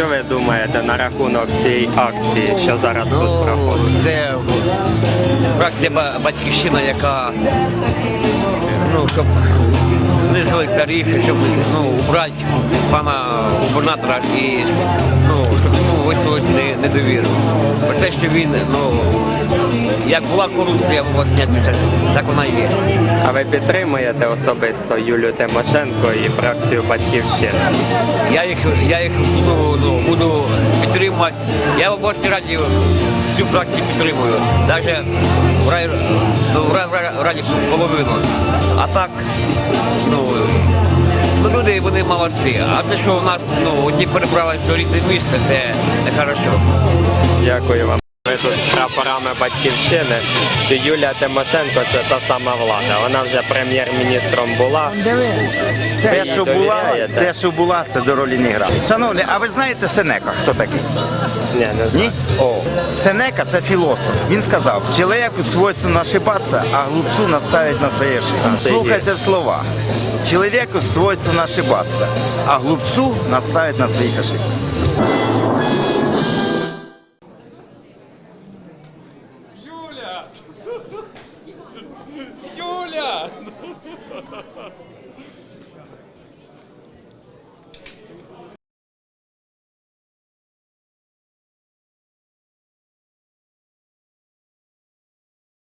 Що ви думаєте на рахунок цієї акції, що зараз тут Ну, проходить? це фракція ба- батьківщина, яка ну, щоб знизили тарифи, щоб ну, убрати пана губернатора і ну, щоб йому висловити не- недовіру. Про те, що він, ну, як була корупція в обласній адміністрації, так вона і є. А ви підтримуєте особисто Юлію Тимошенко і фракцію Батьківщина? Я їх, я їх буду, ну, буду підтримувати. Я в обласній раді всю фракцію підтримую. Навіть в, рай, ну, в, рай, в раді половину. А так, ну, ну люди вони молодці. А те, що у нас ну, одні перебрались до рідне місце, це не хорошо. Дякую вам. Тут з прапорами батьківщини. Юлія Тимошенко це та сама влада. Вона вже прем'єр-міністром була. Те, що була, те, що була, це до ролі не грає. Шановні, а ви знаєте Сенека, хто такий? Ні, не знаю. Ні? О. Сенека це філософ. Він сказав, чоловіку свойственно ошибаться, а глупцу наставить на своє ошибки. Слухайся слова. Чоловіку свойственно ошибаться, а глупцу наставить на своїх ошибках. Юля!